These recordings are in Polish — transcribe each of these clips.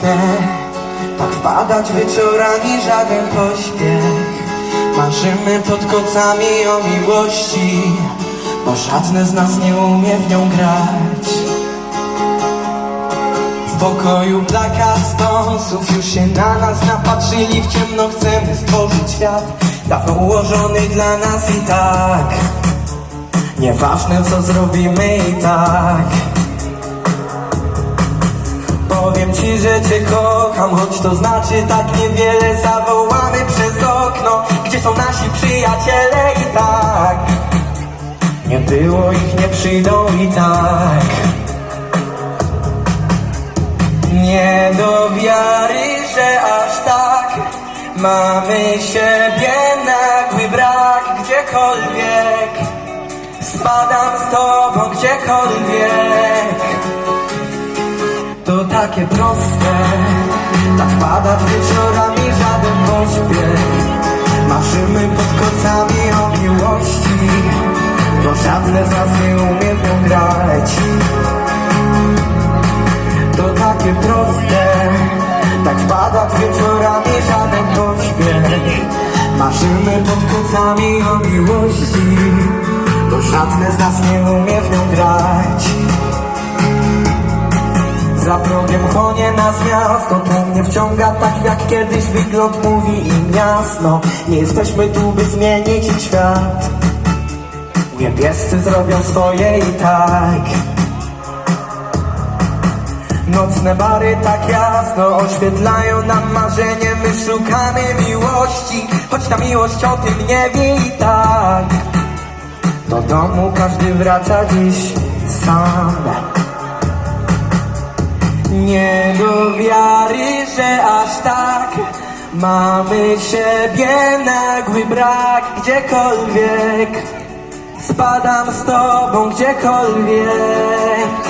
proste Tak wpadać wieczorami żaden pośpiech. Marzymy pod kocami o miłości Bo żadne z nas nie umie w nią grać. W pokoju plakat stąsów Już się na nas napatrzyli W ciemno chcemy stworzyć świat. Dawno ułożony dla nas i tak. Nieważne co zrobimy i tak Powiem ci, że cię kocham, choć to znaczy tak niewiele. Zawołamy przez okno, gdzie są nasi przyjaciele i tak. Nie było ich, nie przyjdą i tak. Nie do wiary, że aż tak. Mamy siebie nagły brak gdziekolwiek. Spadam z tobą gdziekolwiek takie proste. Tak wpadać wieczorami żaden pośpiech. Marzymy pod kocami o miłości Bo żadne z nas nie umie w nią grać. To takie proste. Tak wpadać wieczorami żaden pośpiech. Marzymy pod kocami o miłości Bo żadne z nas nie umie w nią grać za progiem konie nas miasto To mnie wciąga tak jak kiedyś wygląd mówi im jasno. Nie jesteśmy tu by zmienić świat. Niebiescy zrobią swoje i tak. Nocne bary tak jasno oświetlają nam marzenie. My szukamy miłości, choć ta miłość o tym nie wie i tak. Do domu każdy wraca dziś sam nie do wiary, że aż tak Mamy siebie nagły brak. Gdziekolwiek Spadam z tobą gdziekolwiek.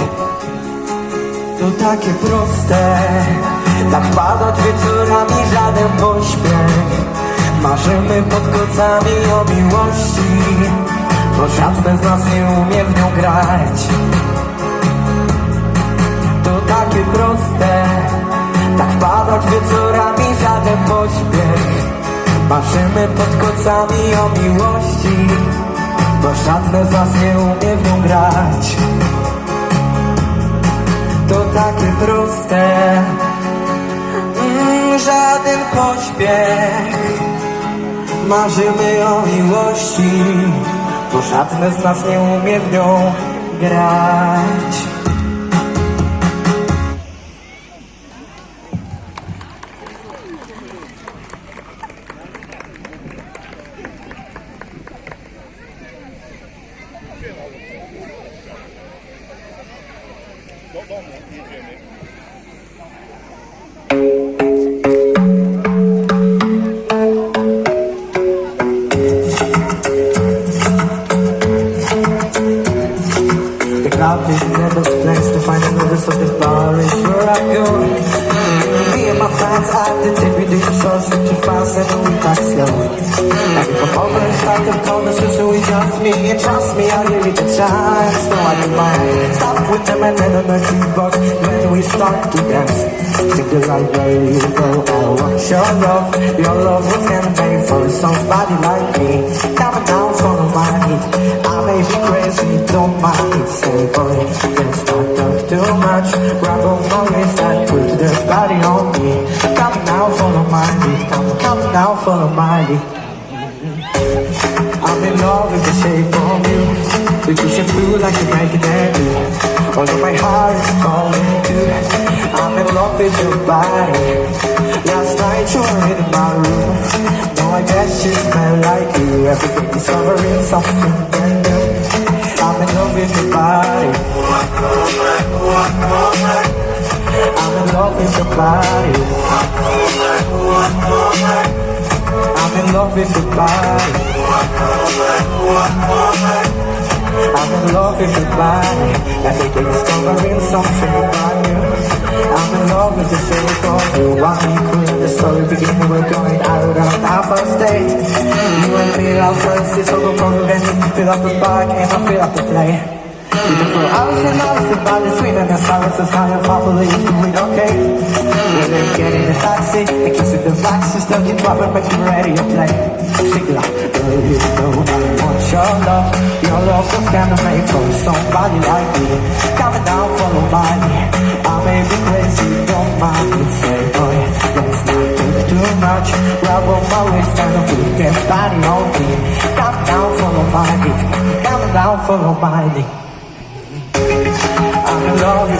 To takie proste. Tak wpadać wieczorami żaden pośpiech. Marzymy pod kocami o miłości Bo żadne z nas nie umie w nią grać proste. Tak wpadać wieczorami żaden pośpiech. Marzymy pod kocami o miłości Bo żadne z nas nie umie w nią grać. To takie proste. Mm, Żaden pośpiech. Marzymy o miłości Bo żadne z nas nie umie w nią grać The club is never place to find another so the bar is where I go. Me and my friends at the tip, we do shows too fast and we talk slow. We come over and start the conversation with just me. And trust me, I'll give it a chance. No, I do mind. Stop with them and then on the jukebox when we start to dance. Sing the right where you go. Oh, I want your love. Your love was handmade for somebody like me. Now Now, follow my lead. Come, come now, follow my lead. I'm in love with the shape of you. We push it through like you make it debut. Although my heart is falling too. I'm in love with your body. Last night you were in my room. No, I guess you smell like you. Everything Every day discovering something brand. I'm in love with your body. I'm in love with your body. I'm in love with your body. I'm in love with your body. Every day discovering something brand new. I'm in love with the shape of you. Me could the story begin? We were going out on our first date. You and me, our first is over progress. Fill up the bar and I fill up the play. We for hours and hours about the sweet and the silence is high and probably doing okay. When get in a taxi and kiss in the backseat, still keep dropping, make you ready to play. Sing like, you know I want your love. Your love was kinda for somebody like me. Coming down, follow my lead. I may be crazy, I'm in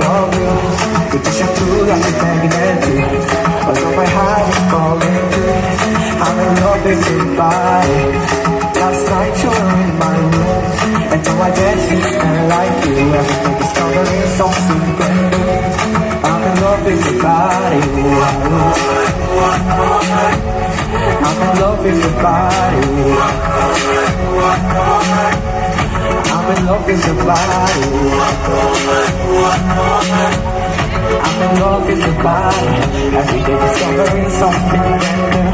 love with the the shampoo that you're Although my heart is falling too I'm in love with your body Last night you. were in my room And though I dance you smell like you Everything discovering something brand new I'm in love with your body I'm in love with your body I'm in love with your body. I'm in love with your body. Every day discovering something new.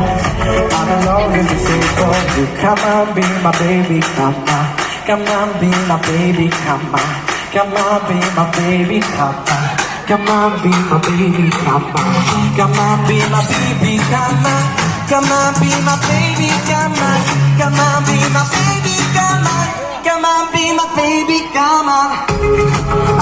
I'm in love with the shape of you. Come on, be my baby, come on. Come on, be my baby, come on. Come on, be my baby, come on. Come on, be my baby, come on. Come on, be my baby, come on. Come on, be my baby, come on. Come on, be my baby come on, be my baby, come on.